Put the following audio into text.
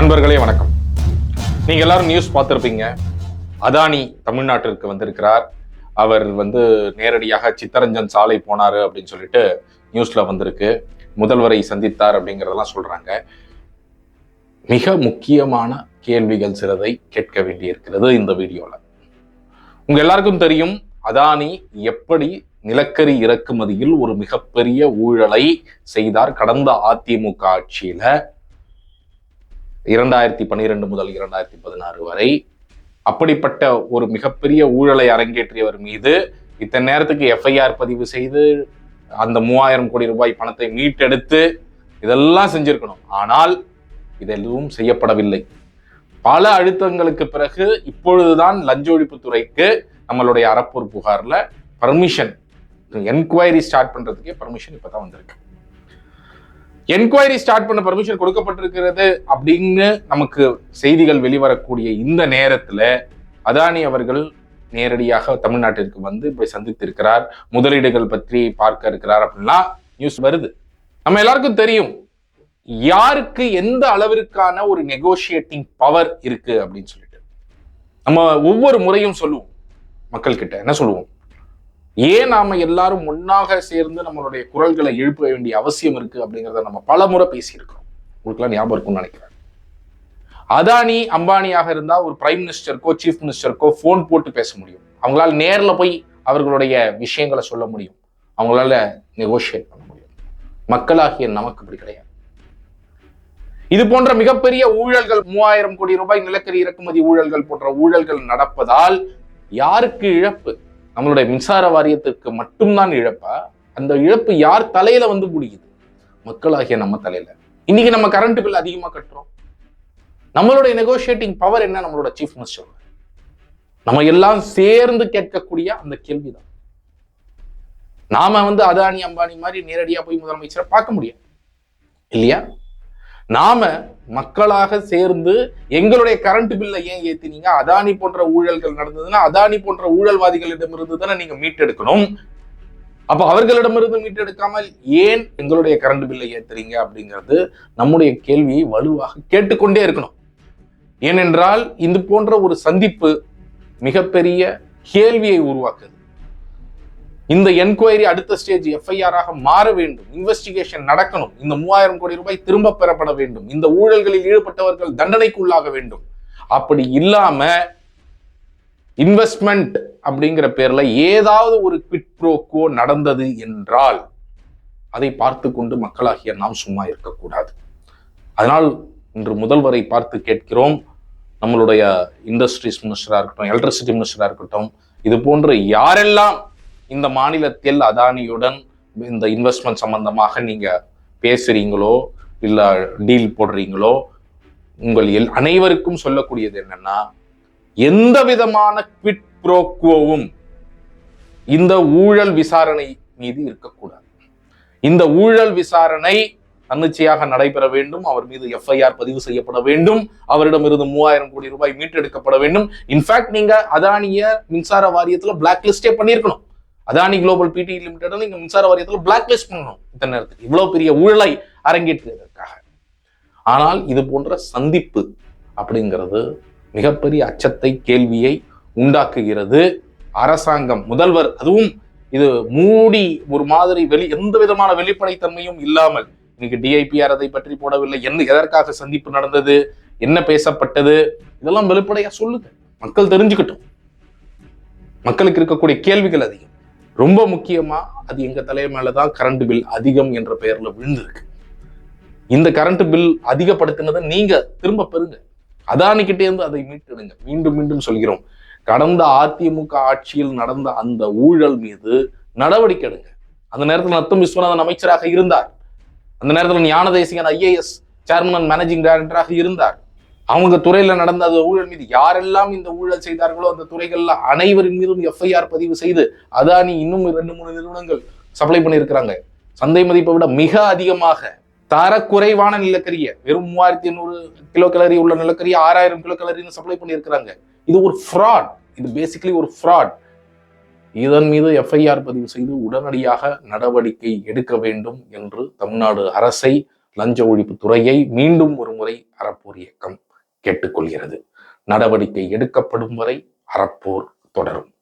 நண்பர்களே வணக்கம். நீங்க எல்லாரும் நியூஸ் பார்த்துருப்பீங்க. அதானி தமிழ்நாட்டிற்கு வந்திருக்கிறார். அவர் வந்து நேரடியாக சித்தரஞ்சன் சாலை போனாரு அப்படின்னு சொல்லிட்டு நியூஸ்ல வந்திருக்கு. முதல்வரை சந்தித்தார் அப்படிங்கிறதெல்லாம் சொல்றாங்க. மிக முக்கியமான கேள்விகள் சிலதை கேட்க வேண்டியிருக்கிறது இந்த வீடியோல. உங்க எல்லாருக்கும் தெரியும் அதானி எப்படி நிலக்கரி இறக்குமதியில் ஒரு மிகப்பெரிய ஊழலை செய்தார். கடந்த அதிமுக ஆட்சியில இரண்டாயிரத்தி பன்னிரெண்டு முதல் இரண்டாயிரத்தி பதினாறு வரை அப்படிப்பட்ட ஒரு மிகப்பெரிய ஊழலை அரங்கேற்றியவர் மீது இத்தனை நேரத்துக்கு எஃப்ஐஆர் பதிவு செய்து அந்த மூவாயிரம் கோடி ரூபாய் பணத்தை மீட்டெடுத்து இதெல்லாம் செஞ்சிருக்கணும். ஆனால் இதெல்லாம் செய்யப்படவில்லை. பல அழுத்தங்களுக்கு பிறகு இப்பொழுதுதான் லஞ்ச ஒழிப்புத்துறைக்கு நம்மளுடைய அறப்பூர் புகாரில் பர்மிஷன் என்கொயரி ஸ்டார்ட் பண்ணுறதுக்கே பர்மிஷன் இப்போ தான் வந்திருக்கு. என்கொயரி ஸ்டார்ட் பண்ண பர்மிஷன் கொடுக்கப்பட்டிருக்கிறது அப்படின்னு நமக்கு செய்திகள் வெளிவரக்கூடிய இந்த நேரத்துல அதானி அவர்கள் நேரடியாக தமிழ்நாட்டிற்கு வந்து போய் சந்தித்திருக்கிறார். முதலீடுகள் பற்றி பார்க்க இருக்கிறார் அப்படின்லாம் நியூஸ் வருது. நம்ம எல்லாருக்கும் தெரியும். யாருக்கு எந்த அளவிற்கான ஒரு நெகோஷியேட்டிங் பவர் இருக்கு அப்படின்னு சொல்லிட்டு. நம்ம ஒவ்வொரு முறையும் சொல்லுவோம் மக்கள் கிட்ட என்ன சொல்லுவோம்? ஏன் நாம எல்லாரும் ஒன்னாக சேர்ந்து நம்மளுடைய குரல்களை எழுப்ப வேண்டிய அவசியம் இருக்கு அப்படிங்கிறத நம்ம பல முறை பேசியிருக்கிறோம். உங்களுக்குலாம் ஞாபகம் இருக்கும்னு நினைக்கிறேன். அதானி அம்பானியாக இருந்தால் ஒரு பிரைம் மினிஸ்டருக்கோ சீஃப் மினிஸ்டருக்கோ ஃபோன் போட்டு பேச முடியும். அவங்களால நேரில் போய் அவர்களுடைய விஷயங்களை சொல்ல முடியும். அவங்களால நெகோஷியேட் பண்ண முடியும். மக்களாகிய நமக்கு இப்படி கிடையாது. இது போன்ற மிகப்பெரிய ஊழல்கள் மூவாயிரம் கோடி ரூபாய் நிலக்கரி இறக்குமதி ஊழல்கள் போன்ற ஊழல்கள் நடப்பதால் யாருக்கு இழப்பு? நம்மளுடைய மின்சார வாரியத்துக்கு மட்டும்தான் இழப்பா? அந்த இழப்பு யார் தலையில வந்து முடியுது? மக்களாகிய நம்ம தலையில. இன்னைக்கு நம்ம கரண்ட் பில் அதிகமா கட்டுறோம். நம்மளுடைய நெகோஷியேட்டிங் பவர் என்ன? நம்மளோட சீஃப் மினிஸ்டர் நம்ம எல்லாம் சேர்ந்து கேட்கக்கூடிய அந்த கேள்விதான். நாம வந்து அதானி அம்பானி மாதிரி நேரடியா போய் முதலமைச்சரை பார்க்க முடியாது. இல்லையா? நாம மக்களாக சேர்ந்து எங்களுடைய கரண்ட் பில்லை ஏன் ஏத்தினீங்க? அதானி போன்ற ஊழல்கள் நடந்ததுன்னா அதானி போன்ற ஊழல்வாதிகளிடமிருந்து தானே நீங்க மீட்டெடுக்கணும்? அப்ப அவர்களிடமிருந்து மீட்டெடுக்காமல் ஏன் எங்களுடைய கரண்ட் பில்லை ஏத்துறீங்க அப்படிங்கிறது நம்முடைய கேள்வியை வலுவாக கேட்டுக்கொண்டே இருக்கணும். ஏனென்றால் இது போன்ற ஒரு சந்திப்பு மிகப்பெரிய கேள்வியை உருவாக்குது. இந்த என்கொயரி அடுத்த ஸ்டேஜ் எஃப்ஐஆராக மாற வேண்டும். இன்வெஸ்டிகேஷன் நடக்கணும். இந்த மூவாயிரம் கோடி ரூபாய் திரும்ப பெறப்பட வேண்டும். இந்த ஊழல்களில் ஈடுபட்டவர்கள் தண்டனைக்கு உள்ளாக வேண்டும். அப்படி இல்லாம இன்வெஸ்ட்மெண்ட் அப்படிங்கிற பேர்ல ஏதாவது ஒரு குவிட் ப்ரோக்கோ நடந்தது என்றால் அதை பார்த்து கொண்டு மக்களாகிய நாம் சும்மா இருக்கக்கூடாது. அதனால் இன்று முதல்வரை பார்த்து கேட்கிறோம். நம்மளுடைய இண்டஸ்ட்ரீஸ் மினிஸ்டராக இருக்கட்டும் எலக்ட்ரிசிட்டி மினிஸ்டராக இருக்கட்டும் இது போன்ற யாரெல்லாம் இந்த மாநிலத்தில் அதானியுடன் இந்த இன்வெஸ்ட்மெண்ட் சம்பந்தமாக நீங்க பேசுறீங்களோ இல்ல டீல் போடுறீங்களோ உங்கள் எல் அனைவருக்கும் சொல்லக்கூடியது என்னன்னா எந்த விதமான குவிட் ப்ரோக்வோவும் இந்த ஊழல் விசாரணை மீது இருக்கக்கூடாது. இந்த ஊழல் விசாரணை தன்னிச்சையாக நடைபெற வேண்டும் அவர் மீது எஃப்ஐஆர் பதிவு செய்யப்பட வேண்டும் அவரிடமிருந்து மூவாயிரம் கோடி ரூபாய் மீட்டெடுக்கப்பட வேண்டும். இன்ஃபேக்ட் நீங்க அதானிய மின்சார வாரியத்துல பிளாக் லிஸ்டே பண்ணியிருக்கணும். அதானி குளோபல் பிடி லிமிடெட் நீங்க மின்சார வாரியத்தில் பிளாக் லிஸ்ட் பண்ணணும் இத்தனை நேரத்துக்கு. இவ்வளவு பெரிய ஊழலை அரங்கேற்றுவதற்காக. ஆனால் இது போன்ற சந்திப்பு அப்படிங்கிறது மிகப்பெரிய அச்சத்தை கேள்வியை உண்டாக்குகிறது. அரசாங்கம் முதல்வர் அதுவும் இது மூடி ஒரு மாதிரி வெளி எந்த விதமான வெளிப்படைத்தன்மையும் இல்லாமல். இன்னைக்கு டிஐபிஆர் அதை பற்றி போடவில்லை. என்ன எதற்காக சந்திப்பு நடந்தது? என்ன பேசப்பட்டது? இதெல்லாம் வெளிப்படையா சொல்லுங்க. மக்கள் தெரிஞ்சுக்கட்டும். மக்களுக்கு இருக்கக்கூடிய கேள்விகள் அதிகம். ரொம்ப முக்கியமா அது எங்க தலை மேலதான் கரண்ட் பில் அதிகம் என்ற பெயர்ல விழுந்திருக்கு. இந்த கரண்ட் பில் அதிகப்படுத்தினதை நீங்க திரும்ப பெறுங்க. அதானிக்கிட்டே இருந்து அதை மீட்டெடுங்க. மீண்டும் மீண்டும் சொல்கிறோம். கடந்த அதிமுக ஆட்சியில் நடந்த அந்த ஊழல் மீது நடவடிக்கை எடுங்க. அந்த நேரத்தில் நத்தம் விஸ்வநாதன் அமைச்சராக இருந்தார். அந்த நேரத்தில் ஞான தேசிகன் ஐஏஎஸ் சேர்மன் மேனேஜிங் டைரக்டராக இருந்தார். அவங்க துறையில நடந்த அந்த ஊழல் மீது யாரெல்லாம் இந்த ஊழல் செய்தார்களோ அந்த துறைகள்ல அனைவரின் மீதும் எஃப்ஐஆர் பதிவு செய்து அதானி இன்னும் ரெண்டு மூணு நிறுவனங்கள் சப்ளை பண்ணியிருக்கிறாங்க. சந்தை மதிப்பை விட மிக அதிகமாக தரக்குறைவான நிலக்கரிய வெறும் மூவாயிரத்தி எண்ணூறு கிலோ கலரி உள்ள நிலக்கரிய ஆறாயிரம் கிலோ கலரின்னு சப்ளை பண்ணியிருக்கிறாங்க. இது ஒரு ஃப்ராட் இது பேசிக்கலி ஒரு ஃப்ராட் இதன் மீது எஃப்ஐஆர் பதிவு செய்து உடனடியாக நடவடிக்கை எடுக்க வேண்டும் என்று தமிழ்நாடு அரசை லஞ்ச ஒழிப்பு துறையை மீண்டும் ஒரு முறை அறப்போர் இயக்கம். கேட்டுக்கொள்கிறது. நடவடிக்கை எடுக்கப்படும் வரை அறப்போர் தொடரும்.